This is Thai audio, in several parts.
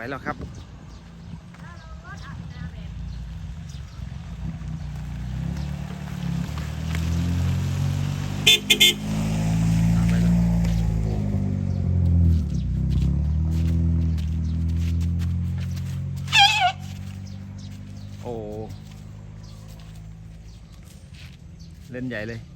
ไปแล้วครับโอ้เล่นใหญ่เลย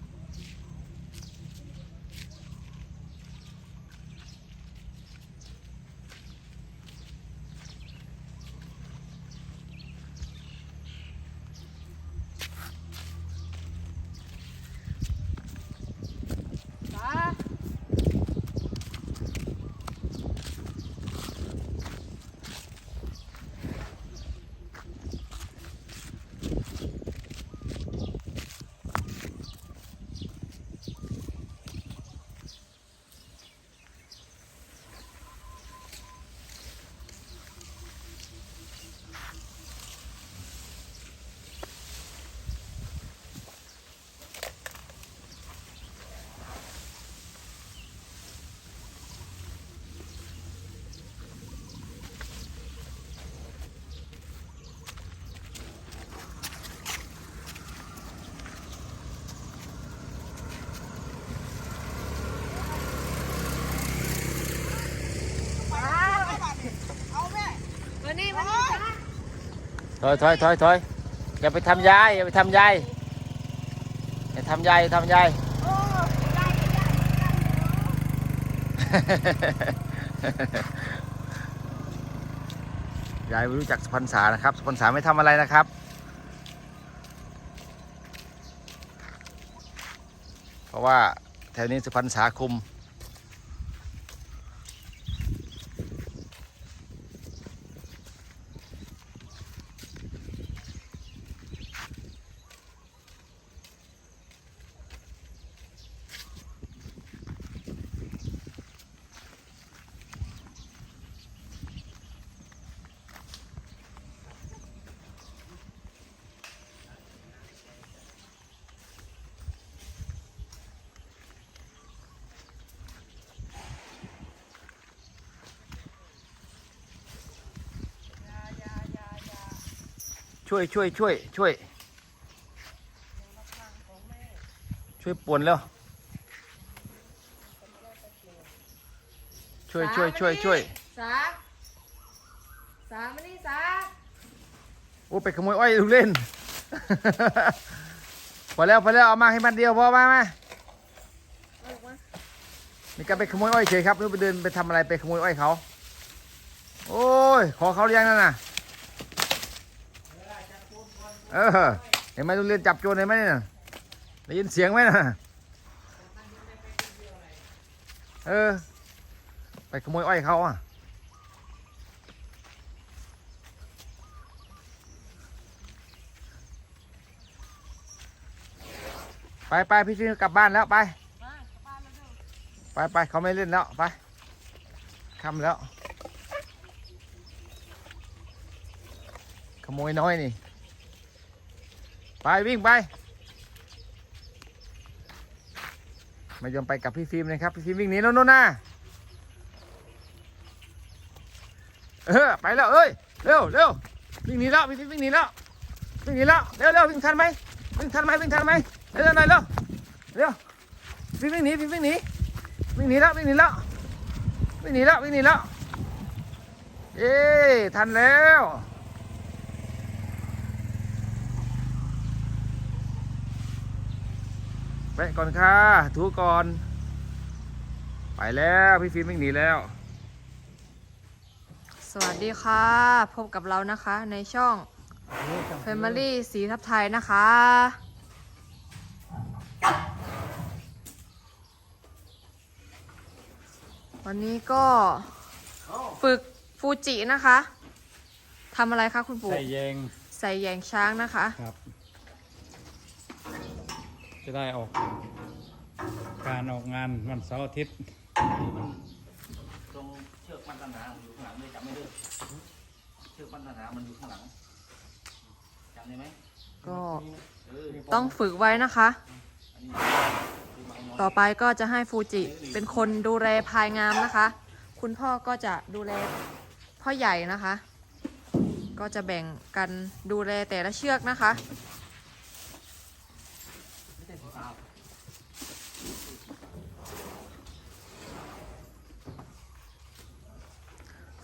ถอยถอยถอยถอยอย่าไปทำยายอย่าไปทำยายอย่าทำยายอย่าทำยายยายไม่รู้จักสุพรรษานะครับสุพรรษาไม่ทำอะไรนะครับเพราะว่าแถวนี้สุพรรษาคุม ช่วยช่วยช่วยช่วย ช่วยป่วนแล้ว ช่วยช่วยช่วยช่วยสาสามานี่สาโอ้ไปขโมยอ้อยลูกเล่น พอแล้วพอแล้วเอามาให้มันเดียวพอมามาเอาออกมามีการไปขโมยอ้อยเฉยครับไม่รู้ไปเดินไปทำอะไรไปขโมยอ้อยเขา โอ้ย ขอเขาหรือยังนั่นน่ะ เออเห็นไหมลูกเล่นจับโจรเห็นไหมเนี่ยได้ยินเสียงไหมนะเออ ไปขโมยอ้อยเขาอะไปไปพี่ฟิล์มกลับบ้านแล้วไป ไปไปเขาไม่เล่นแล้วไปค่ำแล้ว ขโมยน้อยนี่ ไปวิ่งไปไม่ยอมไปกับพี่ฟิล์มนะครับ พี่ฟิล์มวิ่งหนีแล้วโน่นน่ะเออไปแล้วเอ้ยเร็วเร็ววิ่งหนีแล้วพี่ฟิล์มวิ่งหนีแล้ววิ่งหนีแล้วเร็วเร็ววิ่งทันไหมวิ่งทันไหมวิ่งทันไหมเร็วหน่อยเร็วเร็วฟิล์มวิ่งหนีฟิล์มวิ่งหนีวิ่งหนีแล้ววิ่งหนีแล้ววิ่งหนีแล้ววิ่งหนีแล้วเย้ทันแล้ว ไปก่อนค่ะถูก่อน ไปแล้วพี่ฟิล์มวิ่งหนีแล้ว สวัสดีค่ะ พบกับเรานะคะในช่อง Family สีทับไทยนะคะ วันนี้ก็ฝึกฟูจินะคะทำอะไรคะคุณปู่ใส่แยงใส่แยงช้างนะคะ ครับ จะได้ออก การออกงานวันเสาร์อาทิตย์ตรงเชือกมันตันหาอยู่ข้างหลังไม่จำไม่ได้เชือกมันตันหามันอยู่ข้างหลังจำได้ไหมก็เออต้องฝึกไว้นะคะ ต่อไปก็จะให้ฟูจิเป็นคนดูแลพายงามนะคะ คุณพ่อก็จะดูแลพ่อใหญ่นะคะ ก็จะแบ่งกันดูแลแต่ละเชือกนะคะ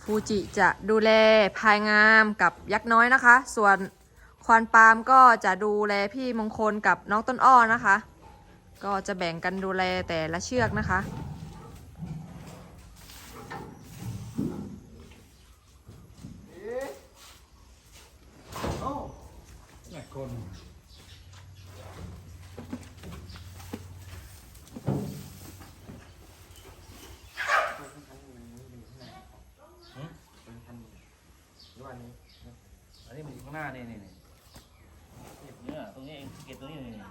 ฟูจิจะดูแลพายงามกับยักษ์น้อยนะคะ ส่วนควานปาล์มก็จะดูแลพี่มงคลกับน้องต้นอ้อนะคะ ก็จะแบ่งกันดูแลแต่ละเชือกนะคะ แม่คน ดูอันนี้อันนี้มันอยู่ข้างหน้านี่นี่นี่เก็บเนี่ยตรงนี้เองเก็บตรงนี้นี่นี่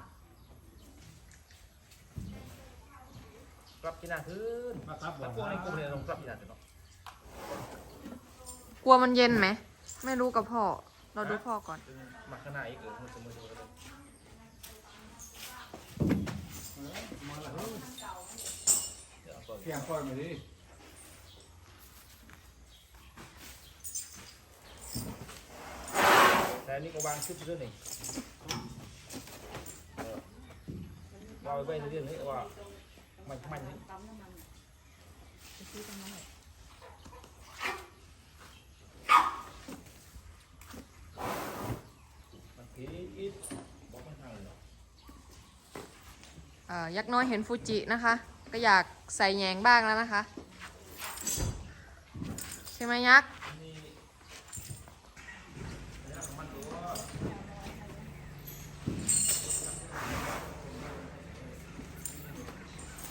กลับที่หน้าขึ้นมาครับแล้วพวกในกลุ่มเนี่ยลงกลับที่หน้าเสร็จเนาะกลัวมันเย็นไหม ไม่รู้กับพ่อ เราดูพ่อก่อนดึงมาข้างหน้าอีกเออมือมือมือเลยเดี๋ยวเอาก่อนเพียงปล่อยมาดิ แต่อันนี้ก็วางชุดเรื่องนี่วางไว้เรื่องนี้ว่ามันมันนี่มันผีอีกบอกไม่ทางเลยเอ่อยักษ์น้อยเห็นฟูจินะคะ ก็อยากใส่แยงบ้างแล้วนะคะ ใช่ไหมยักษ์ นี่ระยะของมันตัว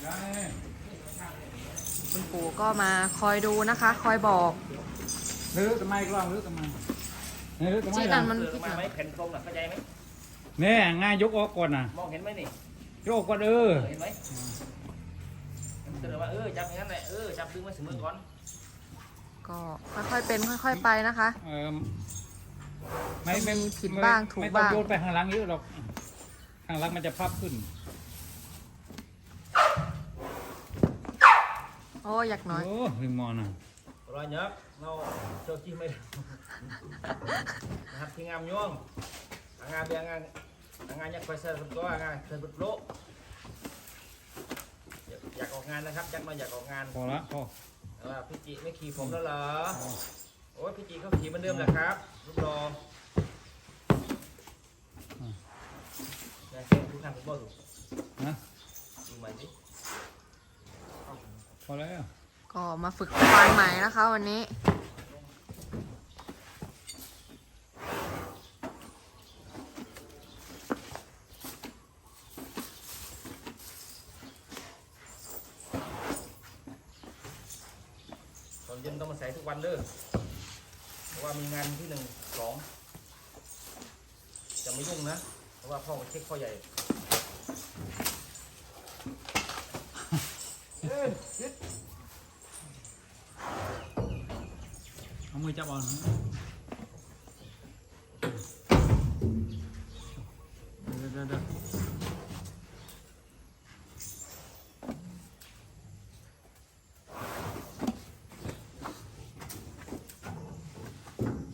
ยังไง คุณปู่ ก็มาคอยดูนะคะ คอยบอกหรือทำไมกล้องหรือทำไมหรือทำไมจีล่ะนั่นมันเออพิษมาเหรไหมอแผ่นโครงน่ะเข้าใจไหมเนี่ยง่ายยกออกก่อนนะมองเห็นไหมนี่ยกออกก่อนเออเห็นไหมมันเตือนว่าเออจับอย่างนั้นแหละเออจับดึงมาถึงมือก่อนก็ค่อยๆเป็นค่อย ๆไปนะคะเออไม่ไม่มีผิดบ้างถูกไม่บ้างต้องโยนไปข้างหลังเยอะหรอกข้างหลังมันจะพับขึ้น โอ้ยักษ์น้อย โอ้ลืมมองนะรอยยักษ์เราเจ้าจิ้มไม่ได้นะครับที่งามย่วงงานเบียงงานงานยักษ์ไฟเซอร์คนก็งานเซอร์บุตรโลอยากออกงานนะครับยักษ์มาอยากออกงานพอละพอเออพี่จิไม่ขี่ผมแล้วเหรอโอ้ยพี่จิเขาขี่เหมือนเดิมแหละครับรูปรอเนี่ยเก่งทุกท่านผมบอกถูกนะดูใหม่สิพ อแล้ว ก็มาฝึกควานใหม่นะคะวันนี้ ตอนเย็นต้องมาใส่ทุกวันเด้อเพราะว่ามีงานที่หนึ่งสองจะไม่ยุ่งนะ เพราะว่าพ่อมาเช็คพ่อใหญ่ เอามือจับเออนเดี๋ยวเดี๋ยวเดี๋ยว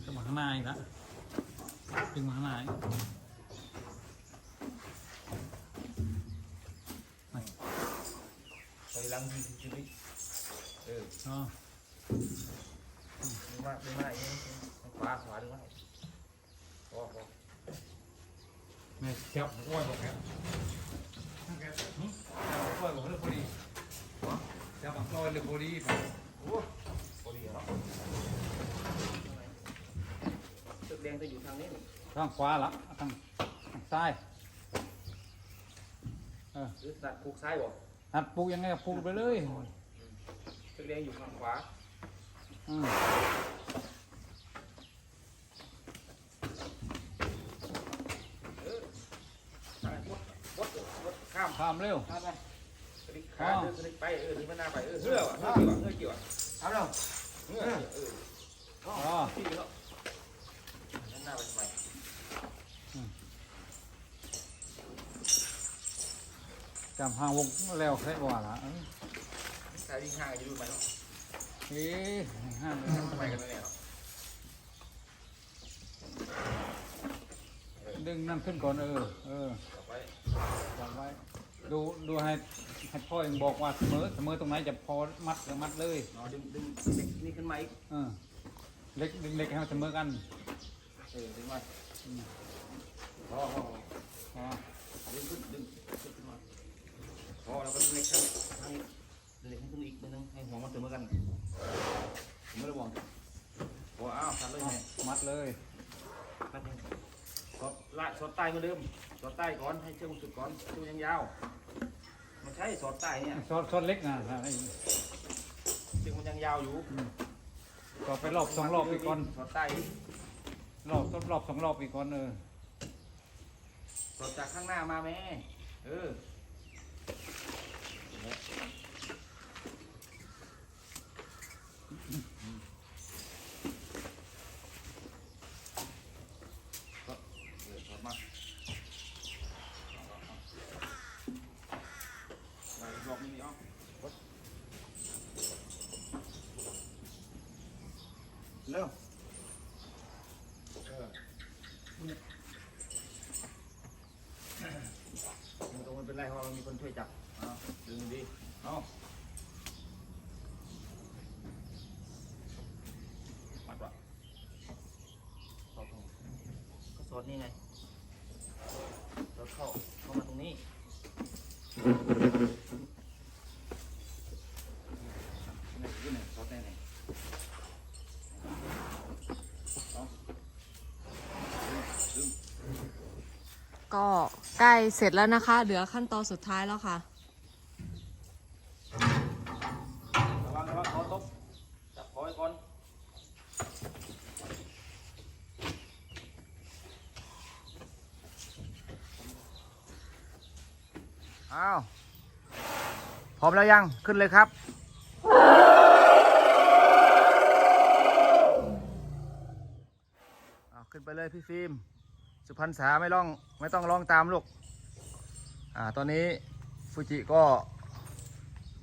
จะมาข้างหน้าอีกแล้ว ดึงมาข้างหน้าอีกไปล้างทีชีวิตเอออ๋อดึงมากดึงมากอย่างนี้ขวาขวาดึงมาพอพอไม่จับกล้วยบอกแกจับกล้วยบอกเรื่องพอดีจับกล้วยเรื่องพอดีโอ้พอดีเหรอตึกแดงจะอยู่ทางนี้ทางขวาละทางทางซ้ายเออหรือตัดคูกซ้ายบ่หัดปลูกยังไงปลูกไปเลยตึกแดงอยู่ทางขวา ข้ามข้ามเร็วข้ามไปกระดิกขาเดินกระดิกไปเออที่มันหน้าไปเออเหื่อว่ะเหื่อเกี่ยว่ะเหื่อกี่ว่ะเอาเร็วเหื่อเอออ๋อที่เนาะนั่นหน้าไปทำไมจำหางวงแล้วแค่กว่าละเอ้ยสายวิ่งห้างจะดูไหมเนาะ เอ๊ห้ามทำไมกันเนี่ยดึงนั่นขึ้นก่อนเออ เออจับไว้จับไว้ ดูดูให้ให้พ่อเองบอกว่าเสมอเสมอตรงไหนจะพอมัดก็มัดเลยดึงดึงนี่ขึ้นมาอีกเออเล็กดึงเล็กให้มันเสมอกันเออดึงมาพอพอพอดึงขึ้นดึงขึ้นมาพอแล้วก็ดึงเล็กให้าห้เล็กขึ้นอีกนิดนึงให้หัวมันเสมอกัน เสมอระวังพออ้าวตัดเลยไงมัดเลยตัดเลยสอดละสอดใต้เหมือนเดิมสอดใต้ก่อนให้เชือกมันสุดก่อนเชือกมันยาวๆมันใช่สอดใต้เนี่ยซอสซอสเล็กนะไอ้เชือกมันยังยาวอยู่ต่อไปรอบสองรอบอีกก่อนสอดใต้อีกรอบรอบสองรอบอีกก่อนเออสอดจากข้างหน้ามาแม่เออสอดเออสอดมาเอาเอาเอาเอาอีกรอบนึงดิเอากด เร็วเออมันตรงมันเป็นไรเพราะมันมีคนช่วยจับเอาดึงดีเอามัดวะเข้าตรงก็สอดนี่ไงสอดเข้าเข้ามาตรงนี้นี่ขึ้นหนึ่งสอดแน่ไหนเอาดึงดึง ก็ใกล้เสร็จแล้วนะคะ เหลือขั้นตอนสุดท้ายแล้วค่ะ ระวังระวังคอตกจับคอไว้ก่อนอ้าวพร้อมแล้วยังขึ้นเลยครับอ้าวขึ้นไปเลยพี่ฟิล์ม สุพรรณษาไม่ร้องไม่ต้องร้องตามลูกอ่าตอนนี้ฟูจิก็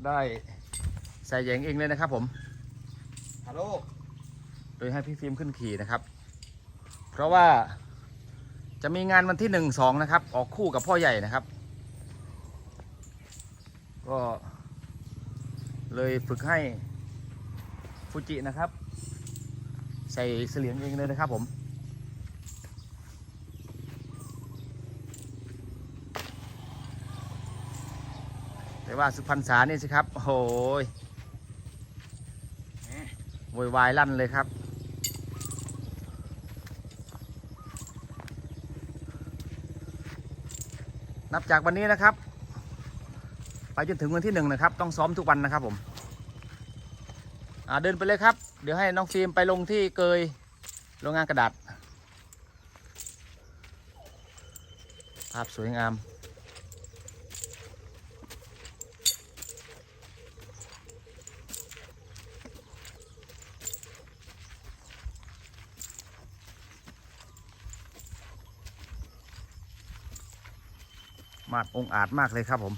ได้ใส่แยงเองเลยนะครับผมฮัลโหลโดยให้พี่ฟิล์มขึ้นขี่นะครับ เพราะว่าจะมีงานวันที่หนึ่งสองนะครับ ออกคู่กับพ่อใหญ่นะครับ ก็เลยฝึกให้ฟูจินะครับ ใส่เสลียงเองเลยนะครับผม แต่ว่าสุพรรณษานี่สิครับ โอ้โหยโวยวายลั่นเลยครับ นับจากวันนี้นะครับ ไปจนถึงวันที่หนึ่งนะครับ ต้องซ้อมทุกวันนะครับผมเดินไปเลยครับ เดี๋ยวให้น้องฟิล์มไปลงที่เกยโรงงานกระดาษ ภาพสวยงาม มาดองค์อาจมากเลยครับผม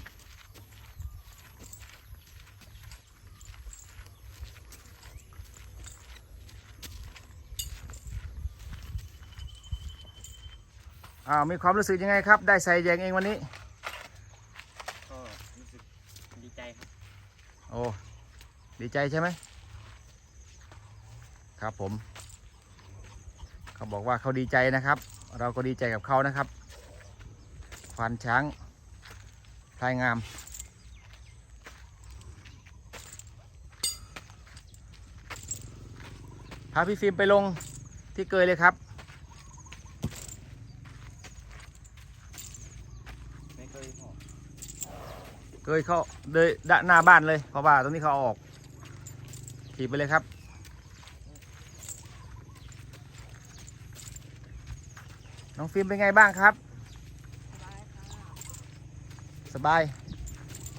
อ้าว มีความรู้สึกยังไงครับ ได้ใส่แยงเองวันนี้ ก็รู้สึกดีใจครับ โอ้ ดีใจใช่ไหม ครับผม เขาบอกว่าเขาดีใจนะครับ เราก็ดีใจกับเขานะครับควานช้าง พลายงาม พาพี่ฟิล์มไปลงที่เกยเลยครับไม่เคยพอเกยเขาเลยด้านหน้าบ้านเลยเพราะว่าตรงนี้เขาเอาออก ขี่ไปเลยครับน้องฟิล์มเป็นไงบ้างครับ สบาย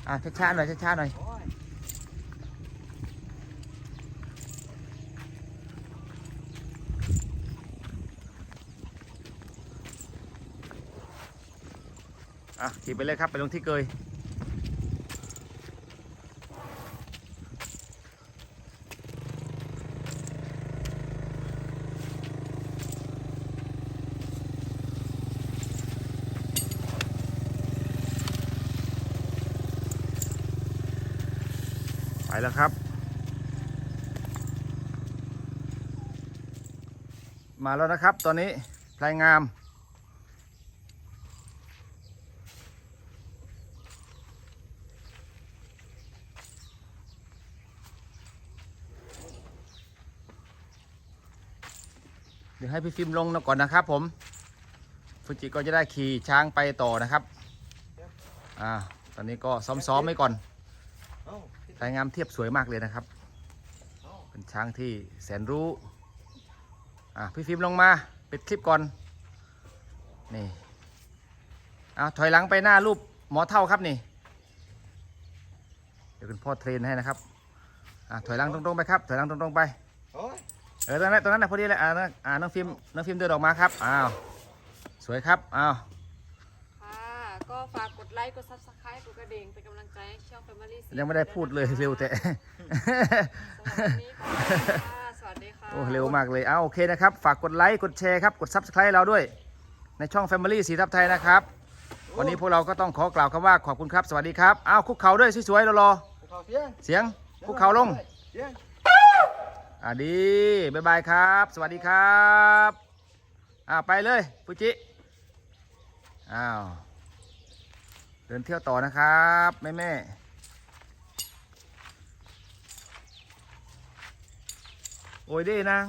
อะช้าๆหน่อยช้าๆหน่อยอะขี่ไปเลยครับ ไปลงที่เกย ไปแล้วครับ มาแล้วนะครับตอนนี้พลายงาม เดี๋ยวให้พี่ฟิล์มลงก่อนนะครับผมฟูจิก็จะได้ขี่ช้างไปต่อนะครับ อ่า ตอนนี้ก็ซ้อมๆไว้ก่อน เอ้ายงามเทียบสวยมากเลยนะครับ เป็นช้างที่แสนรู้ อะพี่ฟิล์มลงมาปิดคลิปก่อน นี่เอาถอยหลังไปหน้ารูปหมอเท่าครับนี่ เดี๋ยวคุณพ่อเทรนให้นะครับ อะถอยหลังตรงๆไปครับ ถอยหลังตรงๆไป เออตรงนั้นตรงนั้นนะพอดีเลยอ่าน้องฟิล์มน้องฟิล์มเดินออกมาครับ อ้าว สวยครับ อ้าว ฝากกดไลค์ กด subscribe กดกระดิ่งเป็นกำลังใจให้ช่อง Family ยังไม่ได้พูดเลยเร็วแต่สำหรับวันนี้ขอบคุณค่ะสวัสดีค่ะโอ้เร็วมากเลยเอาโอเคนะครับ ฝากกดไลค์กดแชร์ครับ กด Subscribe เราด้วย ในช่อง Family สีทับไทยนะครับ วันนี้พวกเราก็ต้องขอกล่าวคำว่าขอบคุณครับ สวัสดีครับเอาคุกเข่าด้วยสวยๆรอภูเขาเสียงๆเสียงคุกเข่าลงเสียง อ่าดีบ๊ายบายครับ สวัสดีครับอ่าไปเลยปุจิอ้าว เดินเที่ยวต่อนะครับแม่แม่โอ้ยเด้นาง